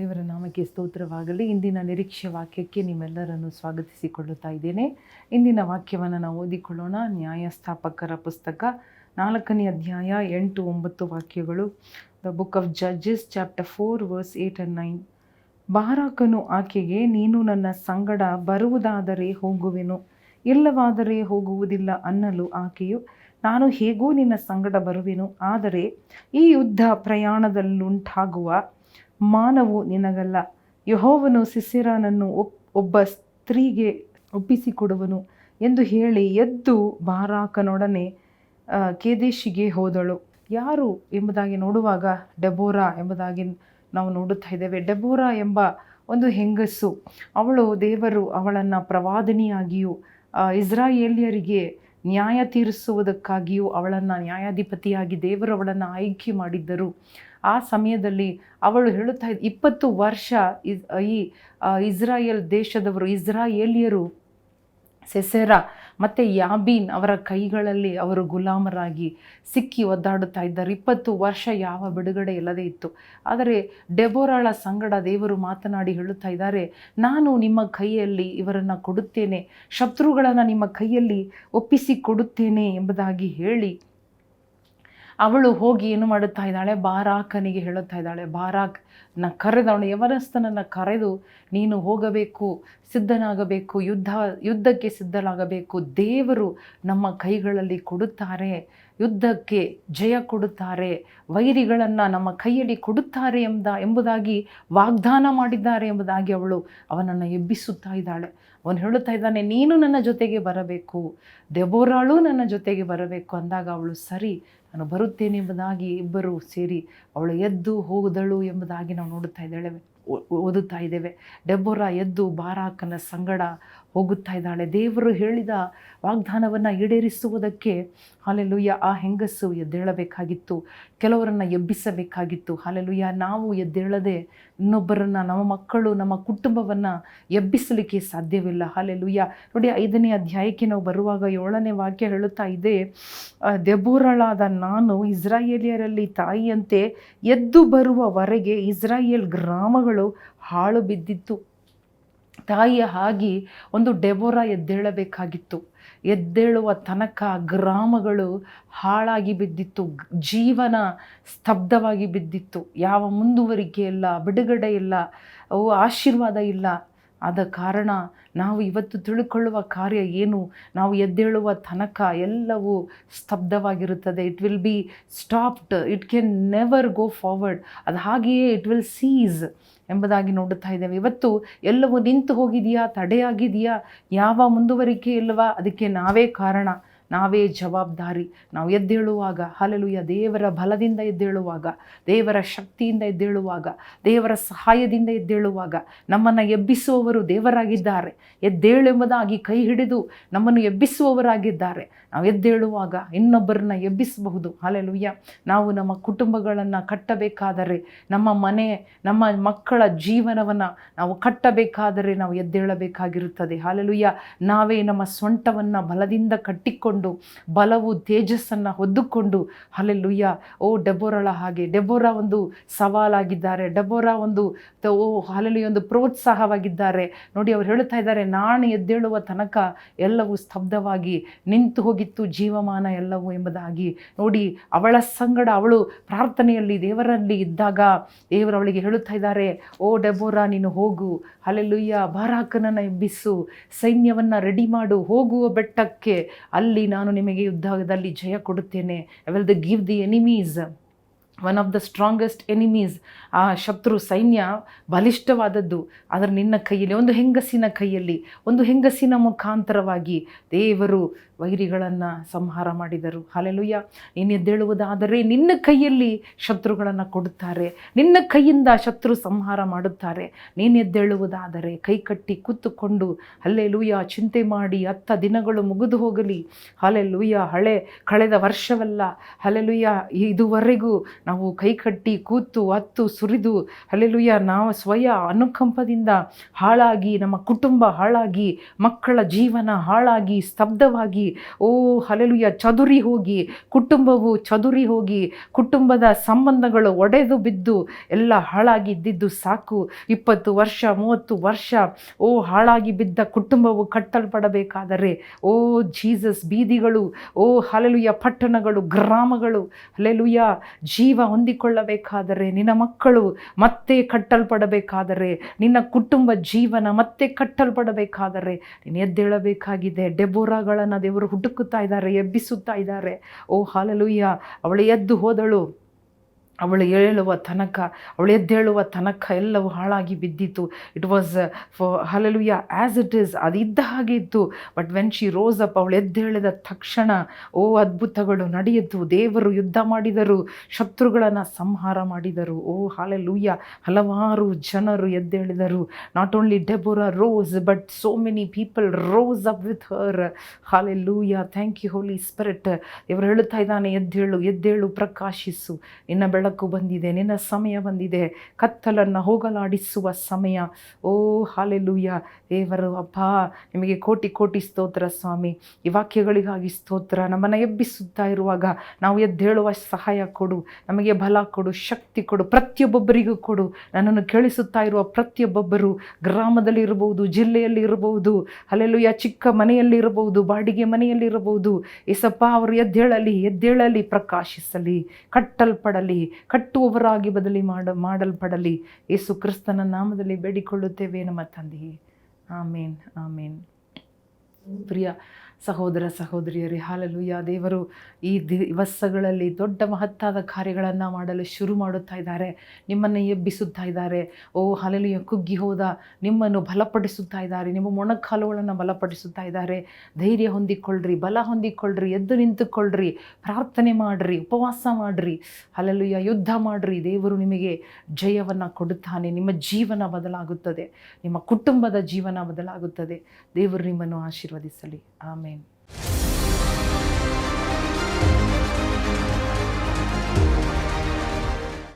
ದೇವರ ನಾಮಕ್ಕೆ ಸ್ತೋತ್ರವಾಗಲಿ. ಇಂದಿನ ನಿರೀಕ್ಷೆ ವಾಕ್ಯಕ್ಕೆ ನಿಮ್ಮೆಲ್ಲರನ್ನು ಸ್ವಾಗತಿಸಿಕೊಳ್ಳುತ್ತಾ ಇದ್ದೇನೆ. ಇಂದಿನ ವಾಕ್ಯವನ್ನು ನಾವು ಓದಿಕೊಳ್ಳೋಣ. ನ್ಯಾಯಸ್ಥಾಪಕರ ಪುಸ್ತಕ ನಾಲ್ಕನೇ ಅಧ್ಯಾಯ ಎಂಟು ಒಂಬತ್ತು ವಾಕ್ಯಗಳು. The book of judges chapter four verse eight and nine ಬಾರಾಕನು ಆಕೆಗೆ, ನೀನು ನನ್ನ ಸಂಗಡ ಬರುವುದಾದರೆ ಹೋಗುವೆನು. ಇಲ್ಲವಾದರೆ ಹೋಗುವುದಿಲ್ಲ ಅನ್ನಲು ಆಕೆಯು, ನಾನು ಹೇಗೂ ನಿನ್ನ ಸಂಗಡ ಬರುವೆನು. ಆದರೆ ಈ ಯುದ್ಧ ಪ್ರಯಾಣದಲ್ಲುಂಟಾಗುವ ಮಾನವು ನಿನಗಲ್ಲ. ಯಹೋವನು ಸಿಸಿರಾನನ್ನು ಒಪ್, ಒಬ್ಬ ಸ್ತ್ರೀಗೆ ಒಪ್ಪಿಸಿಕೊಡುವನು ಎಂದು ಹೇಳಿ ಎದ್ದು ಬಾರಾಕನೊಡನೆ ಕೇದೇಶಿಗೆ ಹೋದಳು. ಯಾರು ಎಂಬುದಾಗಿ ನೋಡುವಾಗ ಡೆಬೋರಾ ಎಂಬುದಾಗಿ ನಾವು ನೋಡುತ್ತಾ ಇದ್ದೇವೆ. ಡೆಬೋರಾ ಎಂಬ ಒಂದು ಹೆಂಗಸು, ಅವಳು ದೇವರು ಅವಳನ್ನು ಪ್ರವಾದಿನಿಯಾಗಿಯೂ ಇಸ್ರಾಯೇಲಿಯರಿಗೆ ನ್ಯಾಯ ತೀರಿಸುವುದಕ್ಕಾಗಿಯೂ ಅವಳನ್ನು ನ್ಯಾಯಾಧಿಪತಿಯಾಗಿ ದೇವರು ಅವಳನ್ನು ಆಯ್ಕೆ ಮಾಡಿದ್ದರು. ಆ ಸಮಯದಲ್ಲಿ ಅವಳು ಹೇಳುತ್ತಾ ಇದ್ದ ಇಪ್ಪತ್ತು ವರ್ಷ ಈ ಇಸ್ರಾಯೇಲ್ ದೇಶದವರು, ಇಸ್ರಾಯೇಲಿಯರು, ಸೆಸೆರ ಮತ್ತು ಯಾಬೀನ್ ಅವರ ಕೈಗಳಲ್ಲಿ ಅವರು ಗುಲಾಮರಾಗಿ ಸಿಕ್ಕಿ ಒದ್ದಾಡುತ್ತಾ ಇದ್ದಾರೆ. ಇಪ್ಪತ್ತು ವರ್ಷ ಯಾವ ಬಿಡುಗಡೆ ಇಲ್ಲದೇ ಇತ್ತು. ಆದರೆ ಡೆಬೋರಾಳ ಸಂಗಡ ದೇವರು ಮಾತನಾಡಿ ಹೇಳುತ್ತಾ ಇದ್ದಾರೆ, ನಾನು ನಿಮ್ಮ ಕೈಯಲ್ಲಿ ಇವರನ್ನು ಕೊಡುತ್ತೇನೆ, ಶತ್ರುಗಳನ್ನು ನಿಮ್ಮ ಕೈಯಲ್ಲಿ ಒಪ್ಪಿಸಿ ಕೊಡುತ್ತೇನೆ ಎಂಬುದಾಗಿ ಹೇಳಿ. ಅವಳು ಹೋಗಿ ಏನು ಮಾಡುತ್ತಾ ಇದ್ದಾಳೆ? ಬಾರಾಕನಿಗೆ ಹೇಳುತ್ತಾ ಇದ್ದಾಳೆ, ಬಾರಾಕ್ ನ ಅವನು ಯವನಸ್ಥನನ್ನು ಕರೆದು ನೀನು ಹೋಗಬೇಕು, ಸಿದ್ಧನಾಗಬೇಕು, ಯುದ್ಧ, ಯುದ್ಧಕ್ಕೆ ಸಿದ್ಧನಾಗಬೇಕು ದೇವರು ನಮ್ಮ ಕೈಗಳಲ್ಲಿ ಕೊಡುತ್ತಾರೆ, ಯುದ್ಧಕ್ಕೆ ಜಯ ಕೊಡುತ್ತಾರೆ, ವೈರಿಗಳನ್ನು ನಮ್ಮ ಕೈಯಲ್ಲಿ ಕೊಡುತ್ತಾರೆ ಎಂಬ, ಎಂಬುದಾಗಿ ವಾಗ್ದಾನ ಮಾಡಿದ್ದಾರೆ ಎಂಬುದಾಗಿ ಅವಳು ಅವನನ್ನು ಎಬ್ಬಿಸುತ್ತಾ ಇದ್ದಾಳೆ. ಅವನು ಹೇಳುತ್ತಾ ಇದ್ದಾನೆ, ನೀನು ನನ್ನ ಜೊತೆಗೆ ಬರಬೇಕು, ದೆಬೋರಾಳು ನನ್ನ ಜೊತೆಗೆ ಬರಬೇಕು ಅಂದಾಗ ಅವಳು ಸರಿ, ನಾನು ಬರುತ್ತೇನೆ ಎಂಬುದಾಗಿ ಇಬ್ಬರು ಸೇರಿ ಅವಳು ಎದ್ದು ಹೋದಳು ಎಂಬುದಾಗಿ ನಾವು ನೋಡುತ್ತಾ ಇದ್ದೇವೆ ಓದುತ್ತಾ ಇದ್ದೇವೆ. ಡೆಬ್ಬೊರ ಎದ್ದು ಬಾರಾಕನ ಸಂಗಡ ಹೋಗುತ್ತಾ ಇದ್ದಾಳೆ. ದೇವರು ಹೇಳಿದ ವಾಗ್ದಾನವನ್ನು ಈಡೇರಿಸುವುದಕ್ಕೆ ಹಾಲೆಲುಯ್ಯ ಆ ಹೆಂಗಸು ಎದ್ದೇಳಬೇಕಾಗಿತ್ತು, ಕೆಲವರನ್ನು ಎಬ್ಬಿಸಬೇಕಾಗಿತ್ತು. ಹಾಲೆಲುಯ್ಯ ನಾವು ಎದ್ದೇಳದೆ ಇನ್ನೊಬ್ಬರನ್ನು, ನಮ್ಮ ಮಕ್ಕಳು, ನಮ್ಮ ಕುಟುಂಬವನ್ನು ಎಬ್ಬಿಸಲಿಕ್ಕೆ ಸಾಧ್ಯವಿಲ್ಲ. ಹಾಲೆಲುಯ್ಯ ನೋಡಿ ಐದನೇ ಅಧ್ಯಾಯಕ್ಕೆ ನಾವು ಬರುವಾಗ ಏಳನೇ ವಾಕ್ಯ ಹೇಳುತ್ತಾ ಇದೆ ದೆಬೂರಳಾದ ನಾನು ಇಸ್ರಾಯೇಲಿಯರಲ್ಲಿ ತಾಯಿಯಂತೆ ಎದ್ದು ಬರುವವರೆಗೆ ಇಸ್ರಾಯೇಲ್ ಗ್ರಾಮಗಳು ಹಾಳು ಬಿದ್ದಿತ್ತು. ತಾಯಿಯ ಆಗಿ ಒಂದು ಡೆಬೋರ ಎದ್ದೇಳಬೇಕಾಗಿತ್ತು. ಎದ್ದೇಳುವ ತನಕ ಗ್ರಾಮಗಳು ಹಾಳಾಗಿ ಬಿದ್ದಿತ್ತು. ಜೀವನ ಸ್ತಬ್ಧವಾಗಿ ಬಿದ್ದಿತ್ತು. ಯಾವ ಮುಂದುವರಿಕೆ ಇಲ್ಲ, ಬಿಡುಗಡೆ ಇಲ್ಲ, ಅವು ಆಶೀರ್ವಾದ ಇಲ್ಲ. ಆದ ಕಾರಣ ನಾವು ಇವತ್ತು ತಿಳ್ಕೊಳ್ಳುವ ಕಾರ್ಯ ಏನು? ನಾವು ಎದ್ದೇಳುವ ತನಕ ಎಲ್ಲವೂ ಸ್ತಬ್ಧವಾಗಿರುತ್ತದೆ. It will be stopped it can never go forward ಅದು ಹಾಗೆಯೇ ಇಟ್ ವಿಲ್ ಸೀಸ್ ಎಂಬುದಾಗಿ ನೋಡುತ್ತಾ ಇದ್ದೇವೆ. ಇವತ್ತು ಎಲ್ಲವೂ ನಿಂತು ಹೋಗಿದೆಯಾ? ತಡೆಯಾಗಿದೆಯಾ? ಯಾವ ಮುಂದುವರಿಕೆ ಇಲ್ಲವಾ? ಅದಕ್ಕೆ ನಾವೇ ಕಾರಣ. ನಾವೇ ಜವಾಬ್ದಾರಿ. ನಾವು ಎದ್ದೇಳುವಾಗ ಹಲಲುಯ ದೇವರ ಬಲದಿಂದ ಎದ್ದೇಳುವಾಗ, ದೇವರ ಶಕ್ತಿಯಿಂದ ಎದ್ದೇಳುವಾಗ, ದೇವರ ಸಹಾಯದಿಂದ ಎದ್ದೇಳುವಾಗ ನಮ್ಮನ್ನು ಎಬ್ಬಿಸುವವರು ದೇವರಾಗಿದ್ದಾರೆ. ಎದ್ದೇಳೆಂಬುದಾಗಿ ಕೈ ಹಿಡಿದು ನಮ್ಮನ್ನು ಎಬ್ಬಿಸುವವರಾಗಿದ್ದಾರೆ. ನಾವು ಎದ್ದೇಳುವಾಗ ಇನ್ನೊಬ್ಬರನ್ನ ಎಬ್ಬಿಸಬಹುದು. ಹಲಲುಯ್ಯ ನಾವು ನಮ್ಮ ಕುಟುಂಬಗಳನ್ನು ಕಟ್ಟಬೇಕಾದರೆ, ನಮ್ಮ ಮನೆ, ನಮ್ಮ ಮಕ್ಕಳ ಜೀವನವನ್ನು ನಾವು ಕಟ್ಟಬೇಕಾದರೆ ನಾವು ಎದ್ದೇಳಬೇಕಾಗಿರುತ್ತದೆ. ಹಾಲೆಲುಯ್ಯ ನಾವೇ ನಮ್ಮ ಸೊಂಟವನ್ನು ಬಲದಿಂದ ಕಟ್ಟಿಕೊಂಡು ಬಲವು ತೇಜಸ್ಸನ್ನು ಹೊದ್ದುಕೊಂಡು ಅಲ್ಲೆಲ್ಲುಯ್ಯ ಓ, ಡೆಬೋರಳ ಹಾಗೆ. ಡೆಬೋರ ಒಂದು ಸವಾಲಾಗಿದ್ದಾರೆ. ಡೆಬೋರ ಒಂದು ಓ ಅಲ್ಲೆಲ್ಲಿ ಒಂದು ಪ್ರೋತ್ಸಾಹವಾಗಿದ್ದಾರೆ. ನೋಡಿ, ಅವ್ರು ಹೇಳ್ತಾ ಇದ್ದಾರೆ, ನಾನು ಎದ್ದೇಳುವ ತನಕ ಎಲ್ಲವೂ ಸ್ತಬ್ಧವಾಗಿ ನಿಂತು ಹೋಗಿತ್ತು, ಜೀವಮಾನ ಎಲ್ಲವೂ ಎಂಬುದಾಗಿ. ನೋಡಿ, ಅವಳ ಸಂಗಡ ಅವಳು ಪ್ರಾರ್ಥನೆಯಲ್ಲಿ, ದೇವರಲ್ಲಿ ಇದ್ದಾಗ ದೇವರು ಅವಳಿಗೆ ಹೇಳುತ್ತಾ ಇದ್ದಾರೆ, ಓ, ಡೆಬೋರಾ, ನೀನು ಹೋಗು. ಅಲ್ಲೆಲ್ಲುಯ್ಯ ಬಾರಾಕನನ್ನು ಎಬ್ಬಿಸು. ಸೈನ್ಯವನ್ನು ರೆಡಿ ಮಾಡು. ಹೋಗುವ ಬೆಟ್ಟಕ್ಕೆ ಅಲ್ಲಿ ನಾನು ನಿಮಗೆ ಯುದ್ಧದಲ್ಲಿ ಜಯ ಕೊಡುತ್ತೇನೆ. I will the give the enemies one of the strongest enemies ಆ ಶತ್ರು, ಸೈನ್ಯ ಬಲಿಷ್ಠವಾದದ್ದು. ಆದರೆ ನಿನ್ನ ಕೈಯಲ್ಲಿ, ಒಂದು ಹೆಂಗಸಿನ ಕೈಯಲ್ಲಿ, ಒಂದು ಹೆಂಗಸಿನ ಮುಖಾಂತರವಾಗಿ ದೇವರು ವೈರಿಗಳನ್ನು ಸಂಹಾರ ಮಾಡಿದರು. ಹಾಲೆಲುಯ್ಯ ನೀನು ಎದ್ದೇಳುವುದಾದರೆ ನಿನ್ನ ಕೈಯಲ್ಲಿ ಶತ್ರುಗಳನ್ನು ಕೊಡುತ್ತಾರೆ. ನಿನ್ನ ಕೈಯಿಂದ ಶತ್ರು ಸಂಹಾರ ಮಾಡುತ್ತಾರೆ. ನೀನು ಎದ್ದೇಳುವುದಾದರೆ ಕೈ ಕಟ್ಟಿ ಕೂತುಕೊಂಡು ಹಲ್ಲೆಲುಯ್ಯ ಚಿಂತೆ ಮಾಡಿ, ಹತ್ತ ದಿನಗಳು ಮುಗಿದು ಹೋಗಲಿ. ಹಾಲೆಲುಯ್ಯ ಹಳೆ, ಕಳೆದ ವರ್ಷವಲ್ಲ. ಹಲೆಲುಯ್ಯ ಇದುವರೆಗೂ ನಾವು ಕೈಕಟ್ಟಿ ಕೂತು ಹತ್ತು ಸುರಿದು ಅಲ್ಲೆಲುಯ್ಯ ನಾವು ಸ್ವಯ ಅನುಕಂಪದಿಂದ ಹಾಳಾಗಿ, ನಮ್ಮ ಕುಟುಂಬ ಹಾಳಾಗಿ, ಮಕ್ಕಳ ಜೀವನ ಹಾಳಾಗಿ, ಸ್ತಬ್ಧವಾಗಿ, ಓ ಹಲೆಲುಯ್ಯ ಚದುರಿ ಹೋಗಿ, ಕುಟುಂಬವು ಚದುರಿ ಹೋಗಿ, ಕುಟುಂಬದ ಸಂಬಂಧಗಳು ಒಡೆದು ಬಿದ್ದು, ಎಲ್ಲ ಹಾಳಾಗಿ ಇದ್ದಿದ್ದು ಸಾಕು. ಇಪ್ಪತ್ತು ವರ್ಷ, ಮೂವತ್ತು ವರ್ಷ, ಓ ಹಾಳಾಗಿ ಬಿದ್ದ ಕುಟುಂಬವು ಕಟ್ಟಲ್ಪಡಬೇಕಾದರೆ, ಓ ಜೀಸಸ್ ಬೀದಿಗಳು, ಓ ಹಲೆಲುಯ್ಯ ಪಟ್ಟಣಗಳು, ಗ್ರಾಮಗಳು ಹಲೆಲುಯ್ಯ ಜೀವ ಹೊಂದಿಕೊಳ್ಳಬೇಕಾದರೆ ನಿನ್ನ ಮಕ್ಕಳು ಮತ್ತೆ ಕಟ್ಟಲ್ಪಡಬೇಕಾದರೆ, ನಿನ್ನ ಕುಟುಂಬ ಜೀವನ ಮತ್ತೆ ಕಟ್ಟಲ್ಪಡಬೇಕಾದರೆ, ನೀನು ಎದ್ದೇಳಬೇಕಾಗಿದೆ. ಡೆಬೋರಾಗಳನ್ನು ದೇವರು ಹುಡುಕುತ್ತಾ ಇದ್ದಾರೆ, ಎಬ್ಬಿಸುತ್ತಾ ಇದ್ದಾರೆ. ಓ ಹಾಲಲುಯ್ಯ ಅವಳು ಎದ್ದು ಹೋದಳು. ಅವಳು ಹೇಳುವ ತನಕ, ಅವಳು ಎದ್ದೇಳುವ ತನಕ ಎಲ್ಲವೂ ಹಾಳಾಗಿ ಬಿದ್ದಿತ್ತು. It was for hallelujah as it is ಇದ್ದ ಹಾಗೆ ಇತ್ತು. But when she rose up ಅವಳು ಎದ್ದೇಳಿದ ತಕ್ಷಣ, ಓ ಅದ್ಭುತಗಳು ನಡೆಯಿತು. ದೇವರು ಯುದ್ಧ ಮಾಡಿದರು, ಶತ್ರುಗಳನ್ನು ಸಂಹಾರ ಮಾಡಿದರು. ಓ ಹಾಲೆಲೂಯ ಹಲವಾರು ಜನರು ಎದ್ದೇಳಿದರು. Not only Deborah rose but so many people rose up with her hallelujah thank you Holy Spirit ಇವರು ಹೇಳ್ತಾ ಇದ್ದಾನೆ, ಎದ್ದೇಳು ಎದ್ದೇಳು, ಪ್ರಕಾಶಿಸು. ನಿನ್ನ ಬೆಳಕು ಬಂದಿದೆ, ನಿನ್ನ ಸಮಯ ಬಂದಿದೆ. ಕತ್ತಲನ್ನು ಹೋಗಲಾಡಿಸುವ ಸಮಯ. ಓ, ಹಾಲೆಲೂಯ. ದೇವರು ಅಪ್ಪ ನಿಮಗೆ ಕೋಟಿ ಕೋಟಿ ಸ್ತೋತ್ರ ಸ್ವಾಮಿ. ಈ ವಾಕ್ಯಗಳಿಗಾಗಿ ಸ್ತೋತ್ರ. ನಮ್ಮನ್ನು ಎಬ್ಬಿಸುತ್ತಾ ಇರುವಾಗ ನಾವು ಎದ್ದೇಳುವ ಸಹಾಯ ಕೊಡು. ನಮಗೆ ಬಲ ಕೊಡು, ಶಕ್ತಿ ಕೊಡು, ಪ್ರತಿಯೊಬ್ಬೊಬ್ಬರಿಗೂ ಕೊಡು. ನನ್ನನ್ನು ಕೇಳಿಸುತ್ತಾ ಇರುವ ಪ್ರತಿಯೊಬ್ಬೊಬ್ಬರು ಗ್ರಾಮದಲ್ಲಿ ಇರಬಹುದು, ಜಿಲ್ಲೆಯಲ್ಲಿ ಇರಬಹುದು ಅಲ್ಲೆಲ್ಲೂಯ ಚಿಕ್ಕ ಮನೆಯಲ್ಲಿ ಇರಬಹುದು, ಬಾಡಿಗೆ ಮನೆಯಲ್ಲಿ ಇರಬಹುದು. ಏಸಪ್ಪ, ಅವರು ಎದ್ದೇಳಲಿ ಎದ್ದೇಳಲಿ, ಪ್ರಕಾಶಿಸಲಿ, ಕಟ್ಟಲ್ಪಡಲಿ. ಕಟ್ಟುವವರಾಗಿ ಬದಲಿ ಮಾಡ ಮಾಡಲ್ಪಡಲಿ. ಯೇಸು ಕ್ರಿಸ್ತನ ನಾಮದಲ್ಲಿ ಬೇಡಿಕೊಳ್ಳುತ್ತೇವೆ ನಮ್ಮ ತಂದೆಯೇ. ಆಮೇನ್ ಆಮೇನ್. ಪ್ರಿಯ ಸಹೋದರ ಸಹೋದರಿಯರೇ ಹಾಲಲುಯ್ಯ ದೇವರು ಈ ದಿವಸಗಳಲ್ಲಿ ದೊಡ್ಡ ಮಹತ್ತಾದ ಕಾರ್ಯಗಳನ್ನು ಮಾಡಲು ಶುರು ಮಾಡುತ್ತಾ ಇದ್ದಾರೆ. ನಿಮ್ಮನ್ನು ಎಬ್ಬಿಸುತ್ತಾ ಇದ್ದಾರೆ. ಓ ಹಾಲಲುಯ್ಯ ಕುಗ್ಗಿ ಹೋದ ನಿಮ್ಮನ್ನು ಬಲಪಡಿಸುತ್ತಾ ಇದ್ದಾರೆ. ನಿಮ್ಮ ಮೊಣಕಾಲುಗಳನ್ನು ಬಲಪಡಿಸುತ್ತಾ ಇದ್ದಾರೆ. ಧೈರ್ಯ ಹೊಂದಿಕೊಳ್ಳ್ರಿ, ಬಲ ಹೊಂದಿಕೊಳ್ಳ್ರಿ, ಎದ್ದು ನಿಂತುಕೊಳ್ಳ್ರಿ, ಪ್ರಾರ್ಥನೆ ಮಾಡಿರಿ, ಉಪವಾಸ ಮಾಡಿರಿ ಹಾಲಲುಯ್ಯ ಯುದ್ಧ ಮಾಡಿರಿ. ದೇವರು ನಿಮಗೆ ಜಯವನ್ನು ಕೊಡುತ್ತಾನೆ. ನಿಮ್ಮ ಜೀವನ ಬದಲಾಗುತ್ತದೆ. ನಿಮ್ಮ ಕುಟುಂಬದ ಜೀವನ ಬದಲಾಗುತ್ತದೆ. ದೇವರು ನಿಮ್ಮನ್ನು ಆಶೀರ್ವದಿಸಲಿ. ಆಮೇನ್.